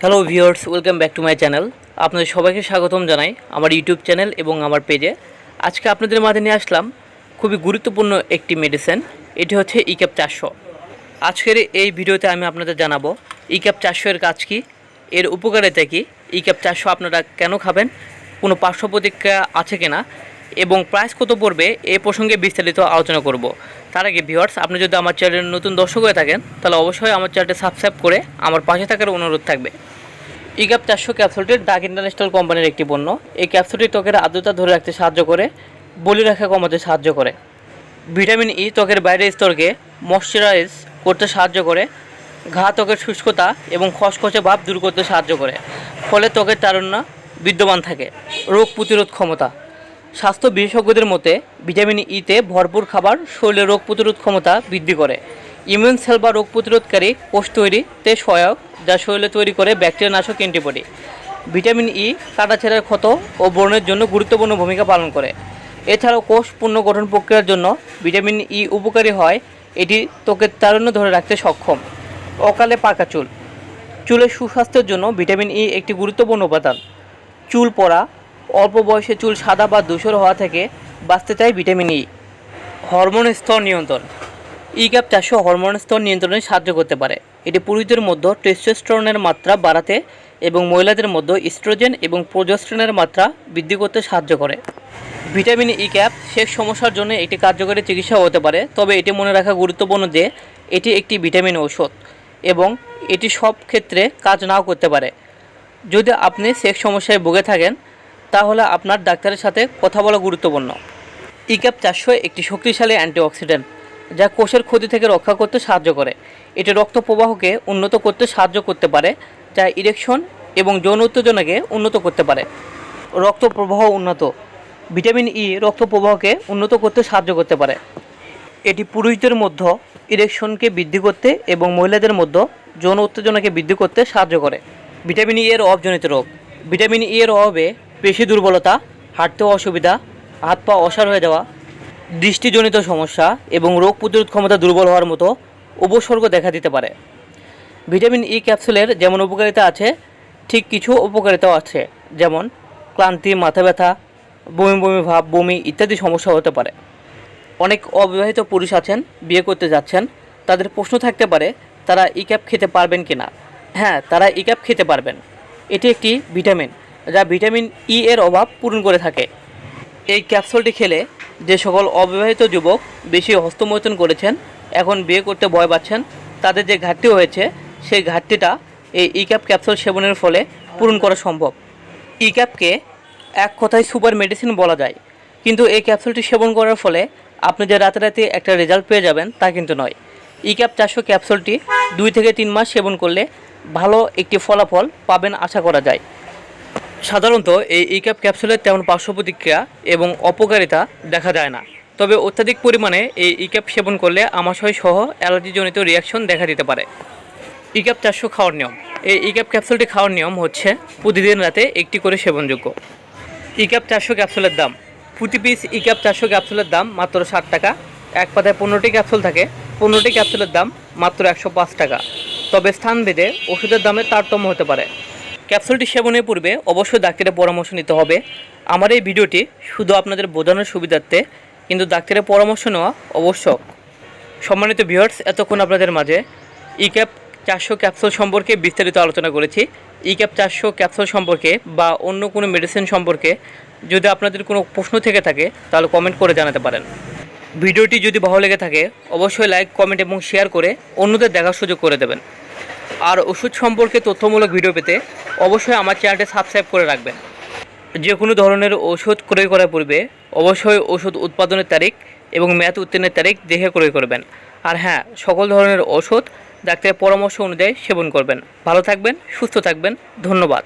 Hello viewers welcome back to my channel আপনাদের সবাইকে স্বাগতম জানাই আমার ইউটিউব চ্যানেল এবং আমার পেজে আজকে আপনাদের মাঝে নিয়ে আসলাম খুবই গুরুত্বপূর্ণ একটি মেডিসিন এটি হচ্ছে ইক্যাপ চারশো। আজকের এই ভিডিওতে আমি আপনাদের জানাব ইক্যাপ চারশো এর কাজ কী, এর উপকারিতা কী ইক্যাপ চারশো আপনারা কেন খাবেন, কোনো পার্শ্ব প্রতিক্রিয়া আছে কিনা, এবং প্রাইস কত পড়বে, এ প্রসঙ্গে বিস্তারিত আলোচনা করব। তার আগে ভিউয়ার্স আপনি যদি আমার চ্যানেলের নতুন দর্শক হয়ে থাকেন, তাহলে অবশ্যই আমার চ্যানেলটি সাবস্ক্রাইব করে আমার পাশে থাকার অনুরোধ থাকবে। ইগাপ চারশো ক্যাপসুলটি ডাক ইন্টারন্যাশনাল কোম্পানির একটি পণ্য। এই ক্যাপসুলটি ত্বকের আর্দ্রতা ধরে রাখতে সাহায্য করে, বলি রেখা কমাতে সাহায্য করে। ভিটামিন ই ত্বকের বাইরের স্তরকে ময়শ্চারাইজ করতে সাহায্য করে, ঘা ত্বকের শুষ্কতা এবং খসখসে ভাব দূর করতে সাহায্য করে, ফলে ত্বকের তারুণ্য বিদ্যমান থাকে, রোগ প্রতিরোধ ক্ষমতা। স্বাস্থ্য বিশেষজ্ঞদের মতে, ভিটামিন ইতে ভরপুর খাবার শরীরের রোগ প্রতিরোধ ক্ষমতা বৃদ্ধি করে। ইমিউন সেল বা রোগ প্রতিরোধকারী কোষ তৈরিতে সহায়ক, যা শরীরে তৈরি করে ব্যাকটেরিয়া নাশক অ্যান্টিবডি। ভিটামিন ই কাটাছেড়ার ক্ষত ও ব্রণের জন্য গুরুত্বপূর্ণ ভূমিকা পালন করে। এছাড়াও কোষ পুনর্গঠন প্রক্রিয়ার জন্য ভিটামিন ই উপকারী হয়, এটি ত্বকের তারুণ্য ধরে রাখতে সক্ষম। অকালে পাকা চুল। চুলের সুস্বাস্থ্যের জন্য ভিটামিন ই একটি গুরুত্বপূর্ণ উপাদান। চুল পড়া অল্প বয়সে চুল সাদা বা ধূসর হওয়া থেকে বাঁচতে চায় ভিটামিন ই, হরমোন স্তর নিয়ন্ত্রণ। ই ক্যাপ চারশো হরমোন স্তর নিয়ন্ত্রণে সাহায্য করতে পারে। এটি পুরুষদের মধ্যে টেস্টোস্টেরনের মাত্রা বাড়াতে এবং মহিলাদের মধ্যে ইস্ট্রোজেন এবং প্রোজেস্টেরনের মাত্রা বৃদ্ধি করতে সাহায্য করে। ভিটামিন ই ক্যাপ শেষ সমস্যার জন্য একটি কার্যকরী চিকিৎসা হতে পারে, তবে এটি মনে রাখা গুরুত্বপূর্ণ যে এটি একটি ভিটামিন ঔষধ এবং এটি সব ক্ষেত্রে কাজ নাও করতে পারে। যদি আপনি সেক্স সমস্যায় ভুগে থাকেন তাহলে আপনার ডাক্তারের সাথে কথা বলা গুরুত্বপূর্ণ। ইক্যাপ চারশো একটি শক্তিশালী অ্যান্টিঅক্সিডেন্ট, যা কোষের ক্ষতি থেকে রক্ষা করতে সাহায্য করে। এটি রক্ত প্রবাহকে উন্নত করতে সাহায্য করতে পারে, যা ইরেকশন এবং যৌন উত্তেজনাকে উন্নত করতে পারে। রক্ত প্রবাহ উন্নত, ভিটামিন ই রক্ত প্রবাহকে উন্নত করতে সাহায্য করতে পারে। এটি পুরুষদের মধ্যে ইরেকশনকে বৃদ্ধি করতে এবং মহিলাদের মধ্যে যৌন উত্তেজনাকে বৃদ্ধি করতে সাহায্য করে। ভিটামিন ই এর অভাবজনিত রোগ, ভিটামিন ই এর অভাবে পেশি দুর্বলতা হাঁটতে অসুবিধা, হাত পা অসার হয়ে যাওয়া, দৃষ্টিজনিত সমস্যা এবং রোগ প্রতিরোধ ক্ষমতা দুর্বল হওয়ার মতো উপসর্গ দেখা দিতে পারে। ভিটামিন ই ক্যাপসুলের যেমন উপকারিতা আছে, ঠিক কিছু উপকারিতাও আছে, যেমন ক্লান্তি, মাথা ব্যথা, বমি বমি ভাব, বমি ইত্যাদি সমস্যা হতে পারে। অনেক অবিবাহিত পুরুষ আছেন, বিয়ে করতে যাচ্ছেন, তাদের প্রশ্ন থাকতে পারে, তারা ই ক্যাপ খেতে পারবেন কি না হ্যাঁ তারা ই ক্যাপ খেতে পারবেন। এটি একটি ভিটামিন। যা ভিটামিন ই এর অভাব পূরণ করে থাকে। এই ক্যাপসুলটি খেলে যে সকল অবিবাহিত যুবক বেশি হস্তমৈথুন করেছেন, এখন বিয়ে করতে ভয় পাচ্ছেন, তাদের যে ঘাটতি হয়েছে, সেই ঘাটতিটা এই ই ক্যাপ ক্যাপসুল সেবনের ফলে পূরণ করা সম্ভব। ই ক্যাপকে এক কথায় সুপার মেডিসিন বলা যায়। কিন্তু এই ক্যাপসুলটি সেবন করার ফলে আপনি যে রাতে রাতে একটা রেজাল্ট পেয়ে যাবেন তা কিন্তু নয়। ই ক্যাপ চারশো ক্যাপসুলটি দুই থেকে তিন মাস সেবন করলে ভালো একটি ফলাফল পাবেন আশা করা যায়। সাধারণত এই ই ক্যাপ ক্যাপসুলের তেমন পার্শ্ব প্রতিক্রিয়া এবং অপকারিতা দেখা যায় না। তবে অত্যাধিক পরিমাণে এই ই ক্যাপ সেবন করলে আমাশয় সহ অ্যালার্জিজনিত রিয়াকশন দেখা দিতে পারে। ই ক্যাপ চারশো খাওয়ার নিয়ম। এই ই ক্যাপ ক্যাপসুলটি খাওয়ার নিয়ম হচ্ছে প্রতিদিন রাতে একটি করে সেবনযোগ্য। ই ক্যাপ চারশো ক্যাপসুলের দাম। প্রতি পিস ই ক্যাপ চারশো ক্যাপসুলের দাম মাত্র ষাট টাকা। এক পাতায় পনেরোটি ক্যাপসুল থাকে। পনেরোটি ক্যাপসুলের দাম মাত্র একশো পাঁচ টাকা। তবে স্থান ভেদে ওষুধের দামে তারতম্য হতে পারে। ক্যাপসুলটি সেবনের পূর্বে অবশ্যই ডাক্তারের পরামর্শ নিতে হবে। আমার এই ভিডিওটি শুধু আপনাদের বোঝানোর সুবিধার্থে, কিন্তু ডাক্তারের পরামর্শ নেওয়া আবশ্যক। সম্মানিত ভিউয়ার্স, এতক্ষণ আপনাদের মাঝে ই ক্যাপ চারশো ক্যাপসুল সম্পর্কে বিস্তারিত আলোচনা করেছি। ই ক্যাপ চারশো ক্যাপসুল সম্পর্কে বা অন্য কোনো মেডিসিন সম্পর্কে যদি আপনাদের কোনো প্রশ্ন থেকে থাকে, তাহলে কমেন্ট করে জানাতে পারেন। ভিডিওটি যদি ভালো লেগে থাকে, অবশ্যই লাইক, কমেন্ট এবং শেয়ার করে অন্যদের দেখার সুযোগ করে দেবেন। আর ওষুধ সম্পর্কে তথ্যমূলক ভিডিও পেতে অবশ্যই আমার চ্যানেলটি সাবস্ক্রাইব করে রাখবেন। যে কোনো ধরনের ওষুধ ক্রয় করার পূর্বে অবশ্যই ওষুধ উৎপাদনের তারিখ এবং মেয়াদ উত্তীর্ণের তারিখ দেখে ক্রয় করবেন। আর হ্যাঁ সকল ধরনের ওষুধ ডাক্তারের পরামর্শ অনুযায়ী সেবন করবেন। ভালো থাকবেন, সুস্থ থাকবেন। ধন্যবাদ।